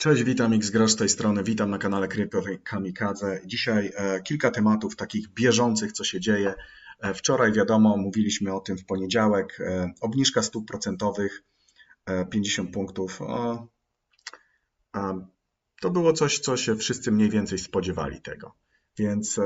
Cześć, witam Xgrosz z tej strony, witam na kanale Krypto Kamikadze. Dzisiaj e, kilka tematów takich bieżących, co się dzieje. E, wczoraj wiadomo, mówiliśmy o tym w poniedziałek, e, obniżka stóp procentowych, e, 50 punktów. To było coś, co się wszyscy mniej więcej spodziewali tego. Więc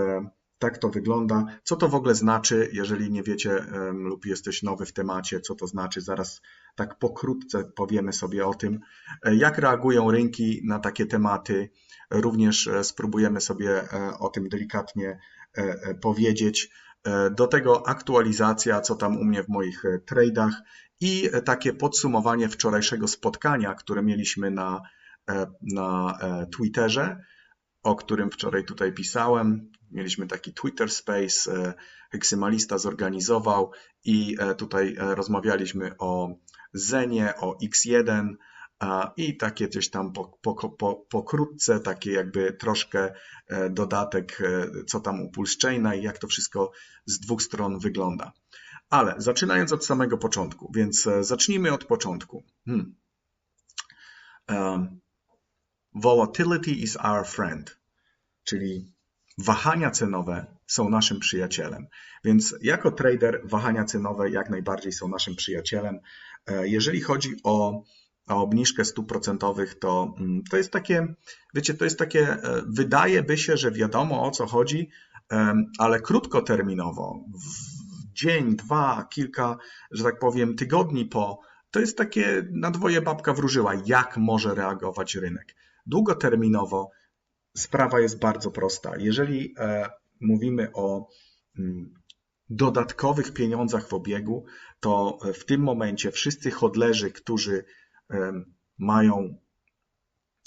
tak to wygląda. Co to w ogóle znaczy, jeżeli nie wiecie lub jesteś nowy w temacie, co to znaczy? Zaraz tak pokrótce powiemy sobie o tym, e, jak reagują rynki na takie tematy. Również e, spróbujemy sobie e, o tym delikatnie powiedzieć. Do tego aktualizacja, co tam u mnie w moich trade'ach i takie podsumowanie wczorajszego spotkania, które mieliśmy na, na Twitterze o którym wczoraj tutaj pisałem. Mieliśmy taki Twitter Space, e, Heksymalista zorganizował i e, tutaj e, rozmawialiśmy o Zenie, o X1 a, i takie gdzieś tam po, po, po, pokrótce, takie jakby troszkę dodatek, co tam u Pulse i jak to wszystko z dwóch stron wygląda. Ale zaczynając od samego początku, więc zacznijmy od początku. Hmm. Volatility is our friend, czyli wahania cenowe są naszym przyjacielem. Więc jako trader wahania cenowe jak najbardziej są naszym przyjacielem. E, Jeżeli chodzi o, o obniżkę stóp procentowych, to mm, to jest takie, wiecie, to jest takie, e, wydaje by się, że wiadomo o co chodzi, ale krótkoterminowo, dzień, dwa, kilka, że tak powiem, tygodni po, to jest takie na dwoje babka wróżyła, jak może reagować rynek. Długoterminowo sprawa jest bardzo prosta. Jeżeli e, mówimy o mm, dodatkowych pieniądzach w obiegu, to w tym momencie wszyscy hodlerzy, którzy mają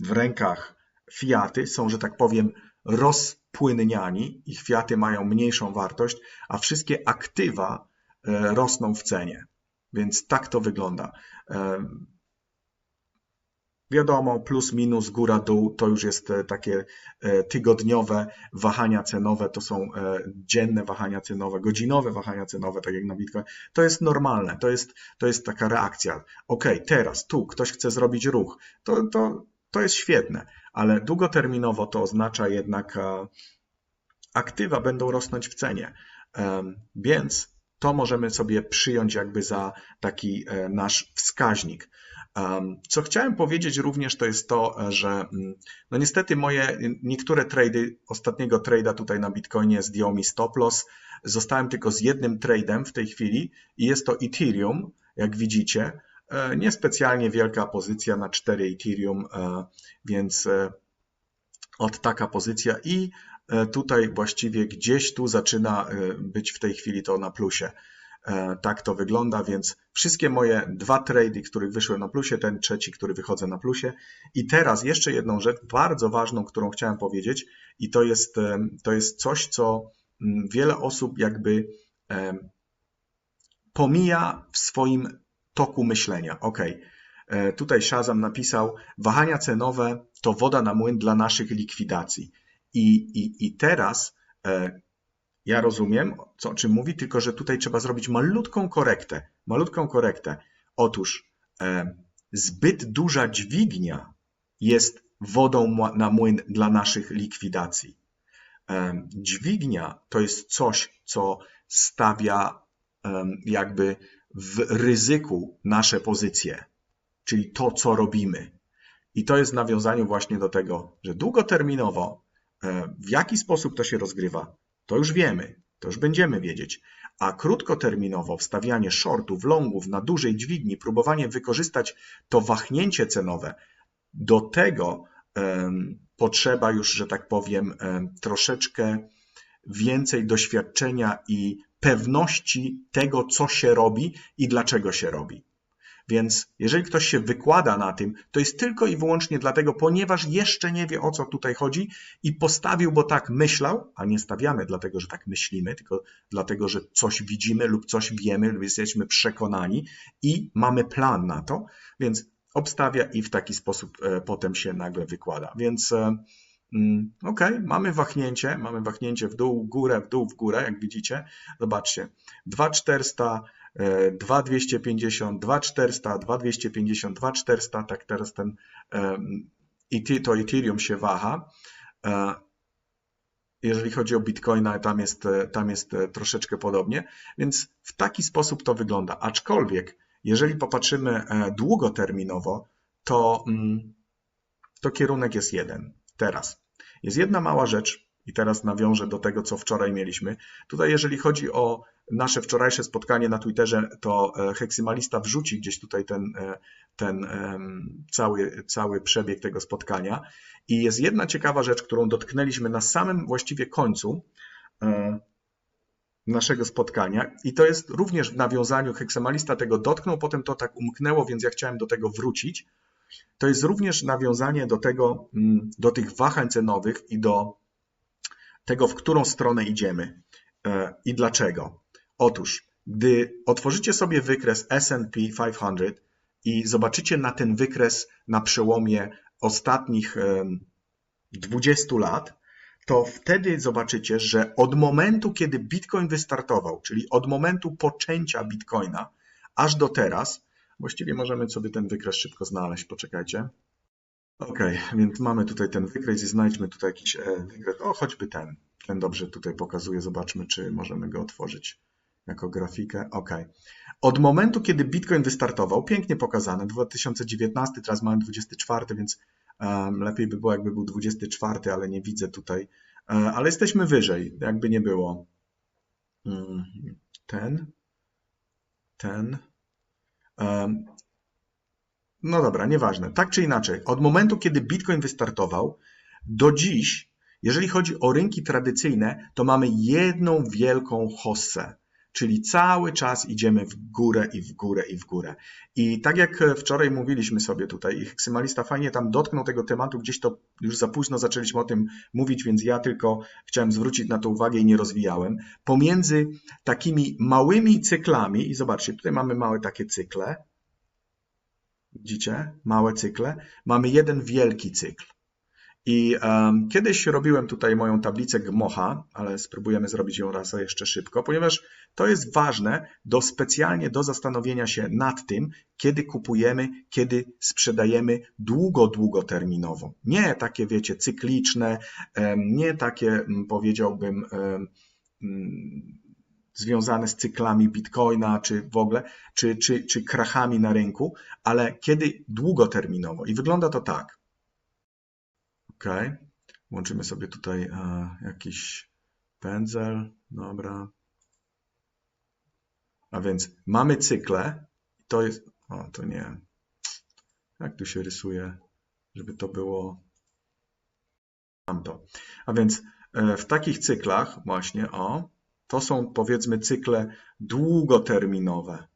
w rękach fiaty, są, że tak powiem, rozpłynniani, ich fiaty mają mniejszą wartość, a wszystkie aktywa e, rosną w cenie. Więc tak to wygląda. Wiadomo, plus, minus, góra, dół to już jest e, takie e, tygodniowe wahania cenowe, to są e, dzienne wahania cenowe, godzinowe wahania cenowe, tak jak na Bitcoin. To jest normalne, to jest, to jest taka reakcja. Ok, teraz tu ktoś chce zrobić ruch, to, to, to jest świetne, ale długoterminowo to oznacza jednak aktywa będą rosnąć w cenie. Więc to możemy sobie przyjąć jakby za taki nasz wskaźnik. Co chciałem powiedzieć również to jest to, że mm, no niestety moje niektóre trady, ostatniego trade'a tutaj na Bitcoinie zdjął mi stop loss. Zostałem tylko z jednym tradem w tej chwili i jest to Ethereum, jak widzicie. E, Niespecjalnie wielka pozycja na 4 Ethereum, e, więc e, od taka pozycja i e, tutaj właściwie gdzieś tu zaczyna e, być w tej chwili to na plusie. E, Tak to wygląda, więc wszystkie moje dwa trady, których wyszły na plusie, ten trzeci, który wychodzę na plusie. I teraz jeszcze jedną rzecz bardzo ważną, którą chciałem powiedzieć i to jest, em, to jest coś, co mm, wiele osób jakby em, pomija w swoim toku myślenia. Ok, e, tutaj Shazam napisał, wahania cenowe to woda na młyn dla naszych likwidacji. I, i, i teraz e, ja rozumiem, co, o czym mówi, tylko że tutaj trzeba zrobić malutką korektę. Malutką korektę. Otóż e, zbyt duża dźwignia jest wodą na młyn dla naszych likwidacji. E, Dźwignia to jest coś, co stawia em, jakby w ryzyku nasze pozycje, czyli to, co robimy. I to jest w nawiązaniu właśnie do tego, że długoterminowo e, w jaki sposób to się rozgrywa, to już wiemy, to już będziemy wiedzieć. A krótkoterminowo wstawianie shortów, longów na dużej dźwigni, próbowanie wykorzystać to wahnięcie cenowe, do tego em, potrzeba już, że tak powiem, em, troszeczkę więcej doświadczenia i pewności tego, co się robi i dlaczego się robi. Więc jeżeli ktoś się wykłada na tym, to jest tylko i wyłącznie dlatego, ponieważ jeszcze nie wie o co tutaj chodzi i postawił, bo tak myślał, a nie stawiamy dlatego, że tak myślimy, tylko dlatego, że coś widzimy lub coś wiemy lub jesteśmy przekonani i mamy plan na to, więc obstawia i w taki sposób e, potem się nagle wykłada. Więc e, mm, ok, mamy wahnięcie, mamy wahnięcie w dół, w górę, w dół, w górę, jak widzicie. Zobaczcie, 2400, e, 2250, 2400, 2250, 2400, tak teraz ten to Ethereum się waha. E, Jeżeli chodzi o Bitcoina, tam jest, e, tam jest e, troszeczkę podobnie, więc w taki sposób to wygląda. Aczkolwiek, jeżeli popatrzymy długoterminowo, to, mm, to kierunek jest jeden. Teraz jest jedna mała rzecz, i teraz nawiążę do tego, co wczoraj mieliśmy. Tutaj, jeżeli chodzi o nasze wczorajsze spotkanie na Twitterze, to e, Heksymalista wrzuci gdzieś tutaj ten, e, ten cały, cały przebieg tego spotkania. I jest jedna ciekawa rzecz, którą dotknęliśmy na samym właściwie końcu e, naszego spotkania i to jest również w nawiązaniu, heksamalista tego dotknął, potem to tak umknęło, więc ja chciałem do tego wrócić. To jest również nawiązanie do tego, mm, do tych wahań cenowych i do tego, w którą stronę idziemy i dlaczego. Otóż, gdy otworzycie sobie wykres S&P 500 i zobaczycie na ten wykres na przełomie ostatnich em, 20 lat, to wtedy zobaczycie, że od momentu, kiedy Bitcoin wystartował, czyli od momentu poczęcia Bitcoina, aż do teraz, właściwie możemy sobie ten wykres szybko znaleźć, poczekajcie. Ok, więc mamy tutaj ten wykres i znajdźmy tutaj jakiś e, wykres, o choćby ten, ten dobrze tutaj pokazuje, zobaczmy, czy możemy go otworzyć jako grafikę. Ok. Od momentu, kiedy Bitcoin wystartował, pięknie pokazane, 2019, teraz mamy 24, więc um, lepiej by było, jakby był 24, ale nie widzę tutaj, e, ale jesteśmy wyżej, jakby nie było. Mm, Ten, ten. em, no dobra, nieważne. Tak czy inaczej, od momentu, kiedy Bitcoin wystartował, do dziś, jeżeli chodzi o rynki tradycyjne, to mamy jedną wielką hossę, czyli cały czas idziemy w górę i w górę i w górę. I tak jak wczoraj mówiliśmy sobie tutaj, i Heksymalista fajnie tam dotknął tego tematu, gdzieś to już za późno zaczęliśmy o tym mówić, więc ja tylko chciałem zwrócić na to uwagę i nie rozwijałem. Pomiędzy takimi małymi cyklami, i zobaczcie, tutaj mamy małe takie cykle, Widzicie? Małe cykle. Mamy jeden wielki cykl. I um, kiedyś robiłem tutaj moją tablicę Gmocha, ale spróbujemy zrobić ją raz jeszcze szybko, ponieważ to jest ważne do specjalnie do zastanowienia się nad tym, kiedy kupujemy, kiedy sprzedajemy długo, długoterminowo. Nie takie, wiecie, cykliczne, nie takie, mm, powiedziałbym, mm, związane z cyklami Bitcoina, czy w ogóle, czy, czy, czy krachami na rynku, ale kiedy długoterminowo. I wygląda to tak. OK. Włączymy sobie tutaj e, jakiś pędzel. Dobra. A więc mamy cykle. To jest. O, to nie. Jak tu się rysuje, żeby to było. Tamto. A więc e, w takich cyklach, właśnie, o, to są powiedzmy cykle długoterminowe.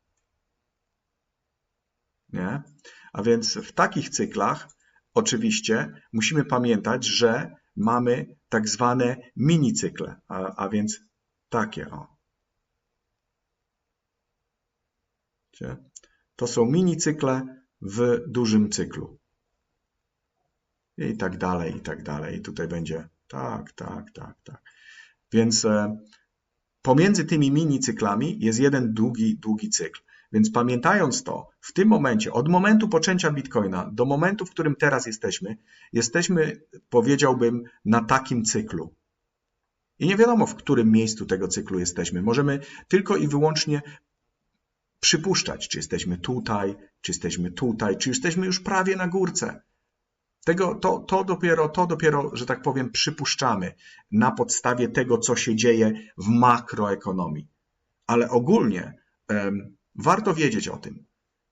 Nie? A więc w takich cyklach oczywiście musimy pamiętać, że mamy tak zwane minicykle, a, a więc takie o. Widzicie? To są minicykle w dużym cyklu. I tak dalej, i tak dalej. I tutaj będzie tak, tak, tak, tak. Więc e, pomiędzy tymi minicyklami jest jeden długi, długi cykl. Więc pamiętając to, w tym momencie, od momentu poczęcia Bitcoina do momentu, w którym teraz jesteśmy, jesteśmy, powiedziałbym, na takim cyklu. I nie wiadomo, w którym miejscu tego cyklu jesteśmy. Możemy tylko i wyłącznie przypuszczać, czy jesteśmy tutaj, czy jesteśmy tutaj, czy jesteśmy już prawie na górce. Tego, to, to, dopiero, to dopiero, że tak powiem, przypuszczamy na podstawie tego, co się dzieje w makroekonomii. Ale ogólnie em, warto wiedzieć o tym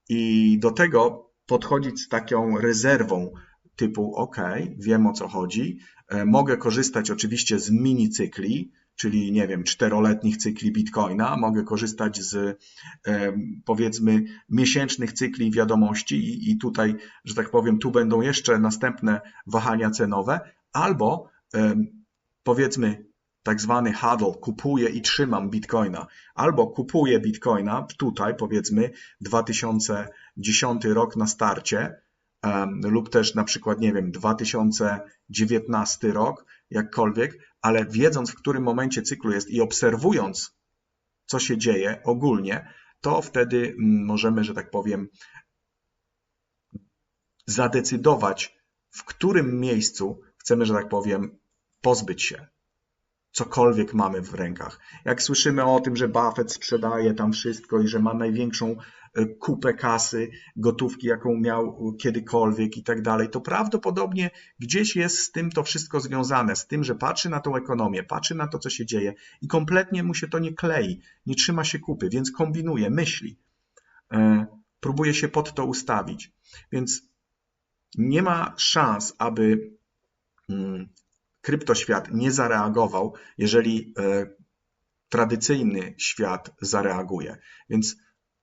i do tego podchodzić z taką rezerwą typu OK, wiem o co chodzi, e, mogę korzystać oczywiście z mini cykli, czyli nie wiem, czteroletnich cykli Bitcoina, mogę korzystać z e, powiedzmy miesięcznych cykli wiadomości i, tutaj, że tak powiem, tu będą jeszcze następne wahania cenowe, albo e, powiedzmy tak zwany huddle, kupuję i trzymam Bitcoina, albo kupuję Bitcoina tutaj powiedzmy 2010 rok na starcie, em, lub też na przykład, nie wiem, 2019 rok, jakkolwiek, ale wiedząc, w którym momencie cyklu jest i obserwując, co się dzieje ogólnie, to wtedy mm, możemy, że tak powiem, zadecydować w którym miejscu chcemy, że tak powiem, pozbyć się cokolwiek mamy w rękach. Jak słyszymy o tym, że Buffett sprzedaje tam wszystko i że ma największą e, kupę kasy, gotówki, jaką miał kiedykolwiek i tak dalej, to prawdopodobnie gdzieś jest z tym to wszystko związane, z tym, że patrzy na tą ekonomię, patrzy na to, co się dzieje i kompletnie mu się to nie klei, nie trzyma się kupy, więc kombinuje, myśli, e, próbuje się pod to ustawić. Więc nie ma szans, aby mm, kryptoświat nie zareagował, jeżeli e, tradycyjny świat zareaguje. Więc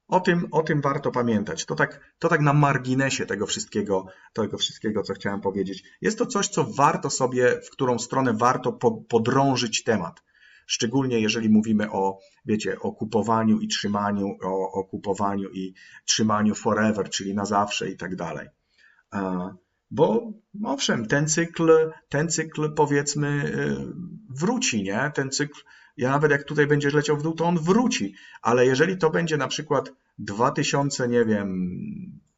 o tym, o tym warto pamiętać. To tak, to tak na marginesie tego wszystkiego, tego wszystkiego, co chciałem powiedzieć. Jest to coś, co warto sobie, w którą stronę warto podrążyć temat. Szczególnie jeżeli mówimy o, wiecie, o kupowaniu i trzymaniu, o, o kupowaniu i trzymaniu forever, czyli na zawsze i tak dalej. Bo owszem, ten cykl, ten cykl powiedzmy y, wróci, nie? Ten cykl, ja nawet jak tutaj będzie leciał w dół, to on wróci, ale jeżeli to będzie na przykład 2000, nie wiem,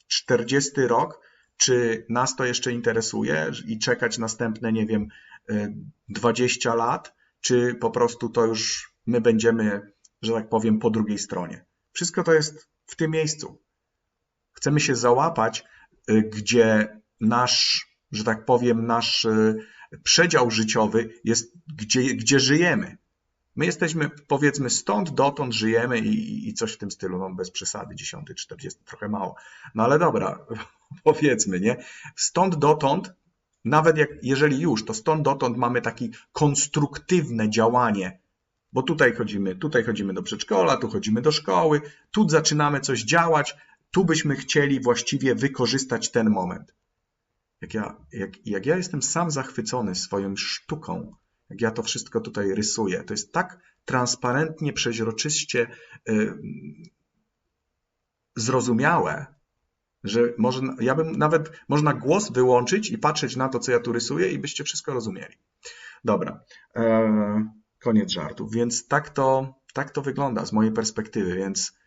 40 rok, czy nas to jeszcze interesuje i czekać następne, nie wiem, 20 y, lat, czy po prostu to już my będziemy, że tak powiem, po drugiej stronie. Wszystko to jest w tym miejscu. Chcemy się załapać, y, gdzie nasz, że tak powiem, nasz e, przedział życiowy jest, gdzie, gdzie żyjemy. My jesteśmy, powiedzmy, stąd dotąd żyjemy i, i coś w tym stylu, no bez przesady, 10, 40, trochę mało. No ale dobra, powiedzmy, nie? Stąd dotąd, nawet jak, jeżeli już, to stąd dotąd mamy takie konstruktywne działanie, bo tutaj chodzimy, tutaj chodzimy do przedszkola, tu chodzimy do szkoły, tu zaczynamy coś działać, tu byśmy chcieli właściwie wykorzystać ten moment jak ja, jak, jak ja jestem sam zachwycony swoją sztuką, jak ja to wszystko tutaj rysuję, to jest tak transparentnie, przeźroczyście yy, zrozumiałe, że może, ja bym nawet, można głos wyłączyć i patrzeć na to, co ja tu rysuję i byście wszystko rozumieli. Dobra, e, koniec żartów. Więc tak to, tak to wygląda z mojej perspektywy, więc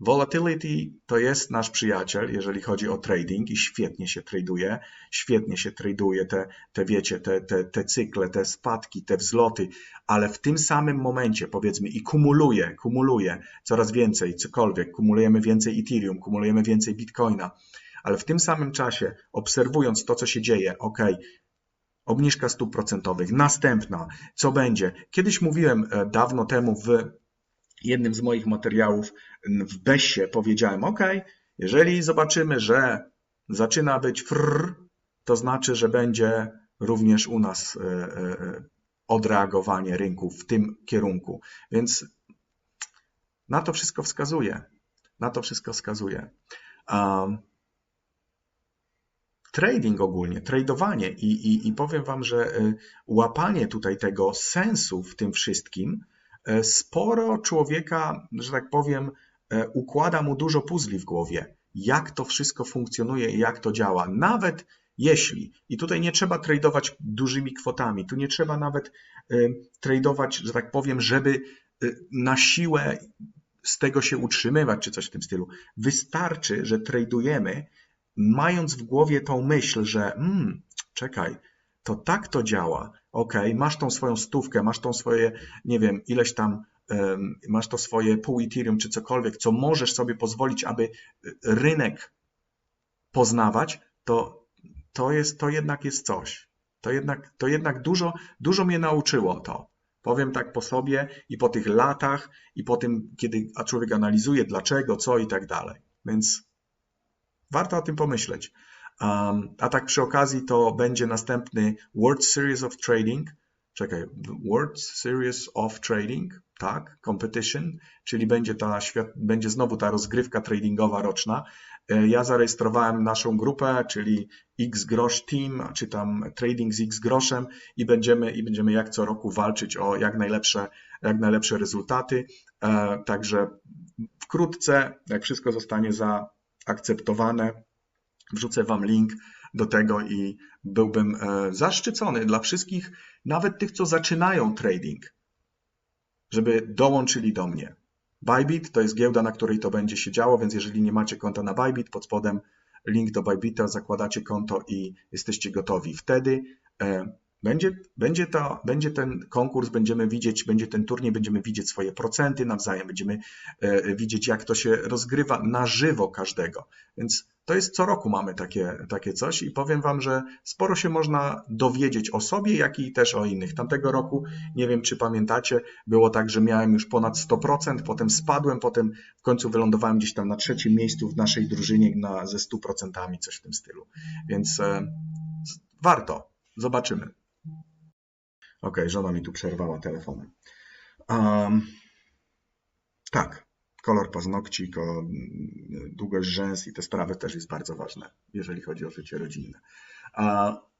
Volatility to jest nasz przyjaciel, jeżeli chodzi o trading i świetnie się traduje, świetnie się traduje te, te wiecie, te, te, te cykle, te spadki, te wzloty, ale w tym samym momencie powiedzmy i kumuluje, kumuluje coraz więcej, cokolwiek, kumulujemy więcej Ethereum, kumulujemy więcej Bitcoina, ale w tym samym czasie obserwując to, co się dzieje, ok, obniżka stóp procentowych, następna, co będzie? Kiedyś mówiłem e, dawno temu w jednym z moich materiałów w Bessie powiedziałem, OK, jeżeli zobaczymy, że zaczyna być frr, to znaczy, że będzie również u nas e, e, odreagowanie rynku w tym kierunku. Więc na to wszystko wskazuje. Na to wszystko wskazuje. Trading ogólnie, tradowanie i, i, i powiem Wam, że e, łapanie tutaj tego sensu w tym wszystkim E, sporo człowieka, że tak powiem, e, układa mu dużo puzli w głowie, jak to wszystko funkcjonuje i jak to działa. Nawet jeśli, i tutaj nie trzeba tradować dużymi kwotami, tu nie trzeba nawet e, tradować, że tak powiem, żeby na siłę z tego się utrzymywać, czy coś w tym stylu. Wystarczy, że tradujemy, mając w głowie tą myśl, że hmm, czekaj, to tak to działa. Ok, masz tą swoją stówkę, masz tą swoje, nie wiem, ileś tam, masz to swoje pół Ethereum czy cokolwiek, co możesz sobie pozwolić, aby y, rynek poznawać, to, to, jest, to jednak jest coś. To jednak, to jednak dużo, dużo mnie nauczyło to. Powiem tak po sobie i po tych latach, i po tym, kiedy człowiek analizuje dlaczego, co i tak dalej. Więc warto o tym pomyśleć. Um, a tak przy okazji to będzie następny World Series of Trading. Czekaj, World Series of Trading, tak, competition, czyli będzie, ta, będzie znowu ta rozgrywka tradingowa roczna. E, ja zarejestrowałem naszą grupę, czyli X Grosz Team, czy tam Trading z X Groszem i będziemy, i będziemy jak co roku walczyć o jak najlepsze, jak najlepsze rezultaty. E, także wkrótce, jak wszystko zostanie zaakceptowane, Wrzucę Wam link do tego i byłbym e, zaszczycony dla wszystkich, nawet tych, co zaczynają trading, żeby dołączyli do mnie. Bybit to jest giełda, na której to będzie się działo, więc jeżeli nie macie konta na Bybit, pod spodem link do Bybita, zakładacie konto i jesteście gotowi. Wtedy e, będzie, będzie, będzie ten konkurs, będziemy widzieć, będzie ten turniej, będziemy widzieć swoje procenty nawzajem, będziemy e, widzieć, jak to się rozgrywa na żywo każdego. Więc to jest co roku mamy takie, takie coś i powiem Wam, że sporo się można dowiedzieć o sobie, jak i też o innych. Tamtego roku, nie wiem czy pamiętacie, było tak, że miałem już ponad 100%, potem spadłem, potem w końcu wylądowałem gdzieś tam na trzecim miejscu w naszej drużynie na, ze 100%, coś w tym stylu. Więc e, warto, zobaczymy. Ok, żona mi tu przerwała telefonem. Um, tak, kolor paznokci, długość rzęs i te sprawy też jest bardzo ważne, jeżeli chodzi o życie rodzinne.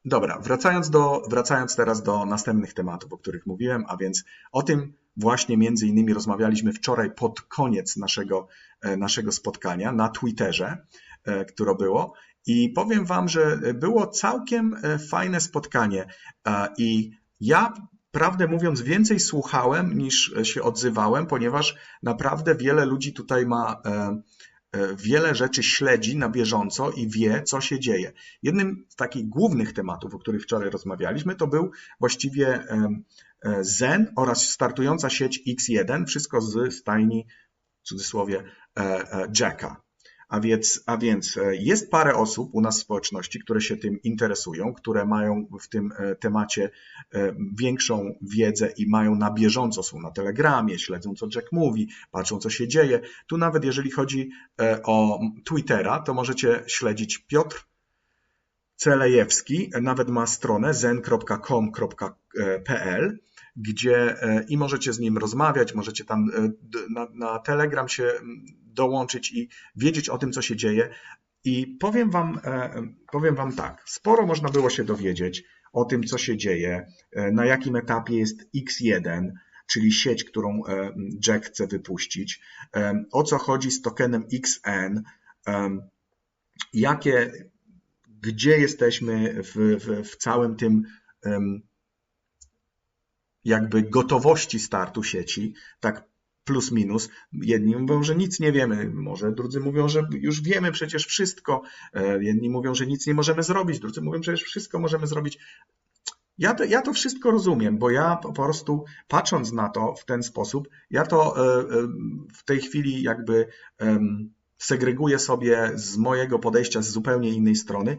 Dobra, wracając, do, wracając teraz do następnych tematów, o których mówiłem, a więc o tym właśnie między innymi rozmawialiśmy wczoraj pod koniec naszego, e, naszego spotkania na Twitterze, e, które było. I powiem Wam, że było całkiem e, fajne spotkanie i ja prawdę mówiąc, więcej słuchałem niż się odzywałem, ponieważ naprawdę wiele ludzi tutaj ma e, e, wiele rzeczy śledzi na bieżąco i wie, co się dzieje. Jednym z takich głównych tematów, o których wczoraj rozmawialiśmy, to był właściwie e, Zen oraz startująca sieć X1, wszystko z stajni, w cudzysłowie, Jacka. A więc, a więc e, jest parę osób u nas w społeczności, które się tym interesują, które mają w tym e, temacie e, większą wiedzę i mają na bieżąco, są na Telegramie, śledzą co Jack mówi, patrzą co się dzieje. Tu nawet jeżeli chodzi o Twittera, to możecie śledzić Piotr Celejewski, nawet ma stronę zen.com.pl gdzie i możecie z nim rozmawiać, możecie tam na, na Telegram się dołączyć i wiedzieć o tym, co się dzieje. I powiem wam, e, powiem wam tak, sporo można było się dowiedzieć o tym, co się dzieje, e, na jakim etapie jest X1, czyli sieć, którą e, Jack chce wypuścić, o co chodzi z tokenem XN, jakie, gdzie jesteśmy w, w, w całym tym jakby gotowości startu sieci, tak plus minus. Jedni mówią, że nic nie wiemy, może drudzy mówią, że już wiemy przecież wszystko. E, jedni mówią, że nic nie możemy zrobić, drudzy mówią, że wszystko możemy zrobić. Ja to, ja to wszystko rozumiem, bo ja po prostu patrząc na to w ten sposób, ja to e, e, w tej chwili jakby segreguję sobie z mojego podejścia z zupełnie innej strony,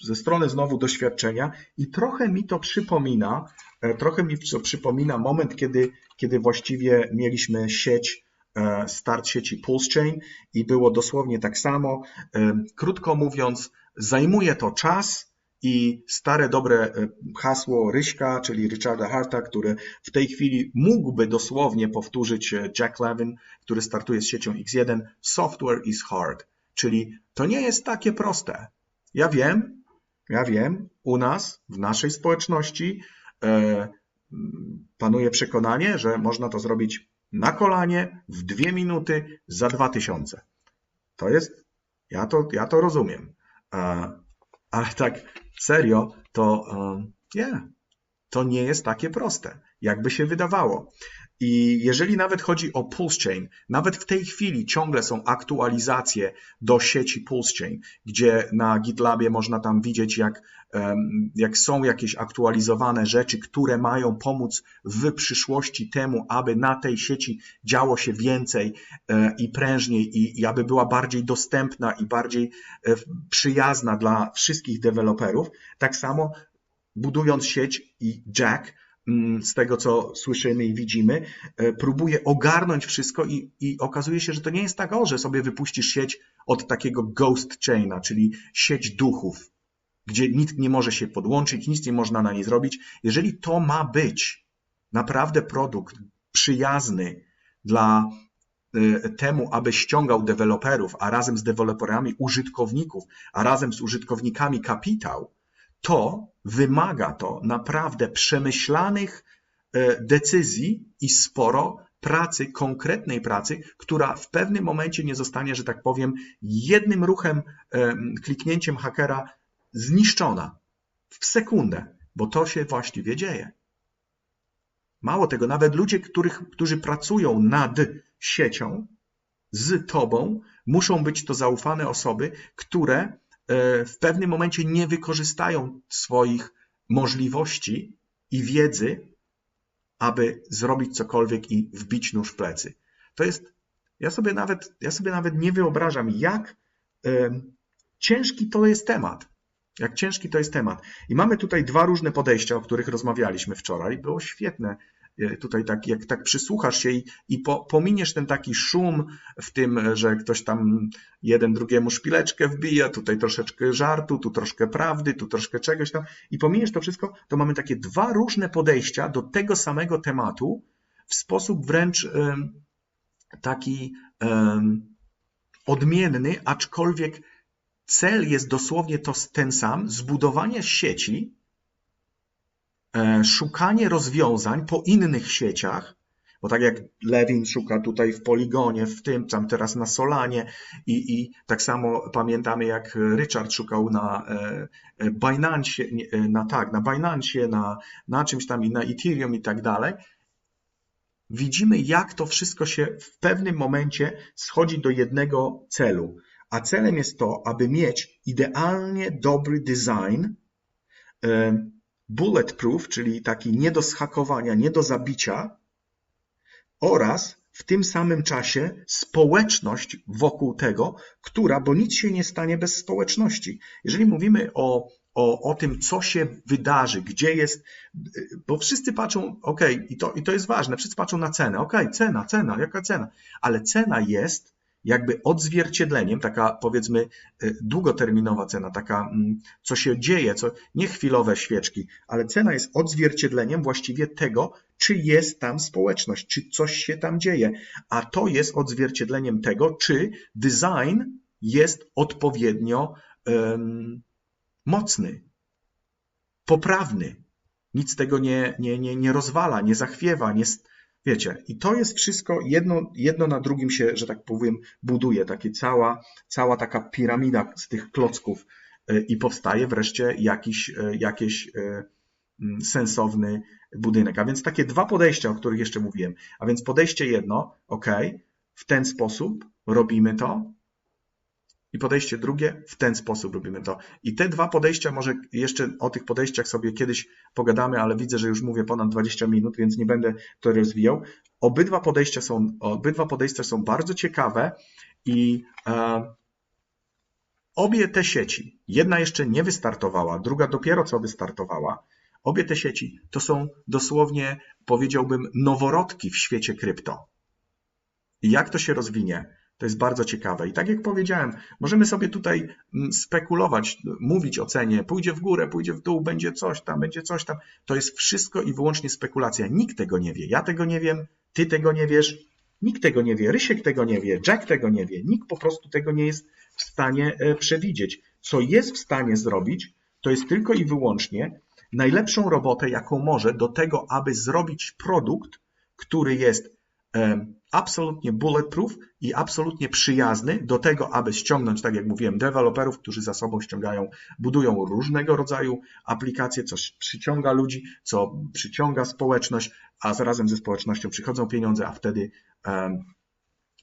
ze strony znowu doświadczenia i trochę mi to przypomina E, trochę mi to przypomina moment, kiedy, kiedy właściwie mieliśmy sieć, e, start sieci Pulse Chain i było dosłownie tak samo. E, krótko mówiąc, zajmuje to czas i stare dobre hasło Ryśka, czyli Richarda Harta, które w tej chwili mógłby dosłownie powtórzyć Jack Levin, który startuje z siecią X1, software is hard, czyli to nie jest takie proste. Ja wiem, ja wiem, u nas, w naszej społeczności, E, panuje przekonanie, że można to zrobić na kolanie, w dwie minuty, za dwa tysiące. To jest, ja to, ja to rozumiem. E, ale tak serio, to nie, to nie jest takie proste, jakby się wydawało. I jeżeli nawet chodzi o Pulse Chain, nawet w tej chwili ciągle są aktualizacje do sieci Pulse Chain, gdzie na GitLabie można tam widzieć, jak, jak są jakieś aktualizowane rzeczy, które mają pomóc w przyszłości temu, aby na tej sieci działo się więcej e, i prężniej i, i aby była bardziej dostępna i bardziej e, przyjazna dla wszystkich deweloperów. Tak samo budując sieć i Jack, z tego, co słyszymy i widzimy, e, próbuje ogarnąć wszystko i, i okazuje się, że to nie jest tak, o, że sobie wypuścisz sieć od takiego ghost chaina, czyli sieć duchów, gdzie nikt nie może się podłączyć, nic nie można na niej zrobić. Jeżeli to ma być naprawdę produkt przyjazny dla e, temu, aby ściągał deweloperów, a razem z deweloperami użytkowników, a razem z użytkownikami kapitał, to wymaga to naprawdę przemyślanych e, decyzji i sporo pracy, konkretnej pracy, która w pewnym momencie nie zostanie, że tak powiem, jednym ruchem, e, kliknięciem hakera zniszczona w sekundę, bo to się właściwie dzieje. Mało tego, nawet ludzie, których, którzy pracują nad siecią, z tobą muszą być to zaufane osoby, które w pewnym momencie nie wykorzystają swoich możliwości i wiedzy, aby zrobić cokolwiek i wbić nóż w plecy. To jest, ja sobie nawet, ja sobie nawet nie wyobrażam, jak e, ciężki to jest temat. Jak ciężki to jest temat. I mamy tutaj dwa różne podejścia, o których rozmawialiśmy wczoraj. Było świetne. E, tutaj tak, jak tak przysłuchasz się i, i po, pominiesz ten taki szum w tym, że ktoś tam jeden drugiemu szpileczkę wbija, tutaj troszeczkę żartu, tu troszkę prawdy, tu troszkę czegoś tam i pominiesz to wszystko, to mamy takie dwa różne podejścia do tego samego tematu w sposób wręcz um, taki um, odmienny, aczkolwiek cel jest dosłownie to ten sam, zbudowanie sieci, e, szukanie rozwiązań po innych sieciach, bo tak jak Lewin szuka tutaj w Poligonie, w tym, tam teraz na Solanie i, i tak samo pamiętamy jak Richard szukał na e, e, Binance, na tak, na Binance, na, na czymś tam i na Ethereum i tak dalej. Widzimy jak to wszystko się w pewnym momencie schodzi do jednego celu a celem jest to, aby mieć idealnie dobry design, bulletproof, czyli taki nie do schakowania, nie do zabicia oraz w tym samym czasie społeczność wokół tego, która, bo nic się nie stanie bez społeczności. Jeżeli mówimy o, o, o tym, co się wydarzy, gdzie jest, bo wszyscy patrzą, ok, i to, i to jest ważne, wszyscy patrzą na cenę, ok, cena, cena, jaka cena, ale cena jest jakby odzwierciedleniem, taka powiedzmy e, długoterminowa cena, taka mm, co się dzieje, co nie chwilowe świeczki, ale cena jest odzwierciedleniem właściwie tego, czy jest tam społeczność, czy coś się tam dzieje, a to jest odzwierciedleniem tego, czy design jest odpowiednio um, mocny, poprawny. Nic tego nie, nie, nie, nie rozwala, nie zachwiewa, nie, Wiecie, i to jest wszystko jedno, jedno na drugim się, że tak powiem, buduje. Takie cała, cała taka piramida z tych klocków e, i powstaje wreszcie jakiś, e, jakiś e, mm, sensowny budynek. A więc takie dwa podejścia, o których jeszcze mówiłem. A więc podejście jedno, ok, w ten sposób robimy to, i podejście drugie, w ten sposób robimy to. I te dwa podejścia, może jeszcze o tych podejściach sobie kiedyś pogadamy, ale widzę, że już mówię ponad 20 minut, więc nie będę to rozwijał. Obydwa podejścia są, obydwa podejścia są bardzo ciekawe i e, obie te sieci, jedna jeszcze nie wystartowała, druga dopiero co wystartowała, obie te sieci to są dosłownie, powiedziałbym, noworodki w świecie krypto. I jak to się rozwinie? To jest bardzo ciekawe. I tak jak powiedziałem, możemy sobie tutaj mm, spekulować, mówić o cenie, pójdzie w górę, pójdzie w dół, będzie coś tam, będzie coś tam. To jest wszystko i wyłącznie spekulacja. Nikt tego nie wie. Ja tego nie wiem, ty tego nie wiesz, nikt tego nie wie, Rysiek tego nie wie, Jack tego nie wie. Nikt po prostu tego nie jest w stanie e, przewidzieć. Co jest w stanie zrobić, to jest tylko i wyłącznie najlepszą robotę, jaką może do tego, aby zrobić produkt, który jest absolutnie bulletproof i absolutnie przyjazny do tego, aby ściągnąć, tak jak mówiłem, deweloperów, którzy za sobą ściągają, budują różnego rodzaju aplikacje, co przyciąga ludzi, co przyciąga społeczność, a zarazem ze społecznością przychodzą pieniądze, a wtedy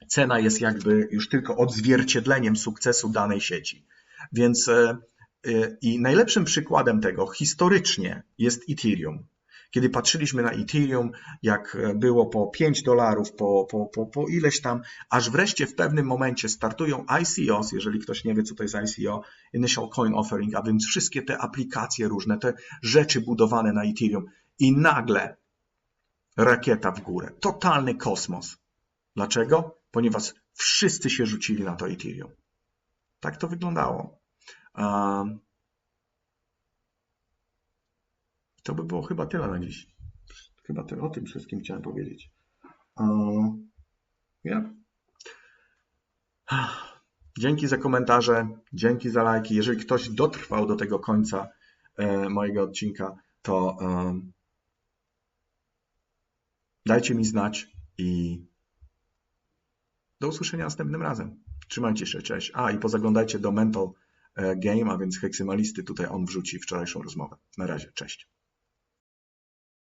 cena jest jakby już tylko odzwierciedleniem sukcesu danej sieci. Więc e, e, i najlepszym przykładem tego historycznie jest Ethereum. Kiedy patrzyliśmy na Ethereum, jak było po 5 dolarów, po, po, po, po ileś tam, aż wreszcie w pewnym momencie startują ICOs, jeżeli ktoś nie wie, co to jest ICO, Initial Coin Offering, a więc wszystkie te aplikacje różne, te rzeczy budowane na Ethereum i nagle rakieta w górę. Totalny kosmos. Dlaczego? Ponieważ wszyscy się rzucili na to Ethereum. Tak to wyglądało. Um, To by było chyba tyle na dziś. Chyba te, o tym wszystkim chciałem powiedzieć. ja. Dzięki za komentarze, dzięki za lajki. Jeżeli ktoś dotrwał do tego końca e, mojego odcinka, to e, dajcie mi znać i do usłyszenia następnym razem. Trzymajcie się, cześć. A i pozaglądajcie do Mental e, Game, a więc heksymalisty. Tutaj on wrzuci wczorajszą rozmowę. Na razie, cześć.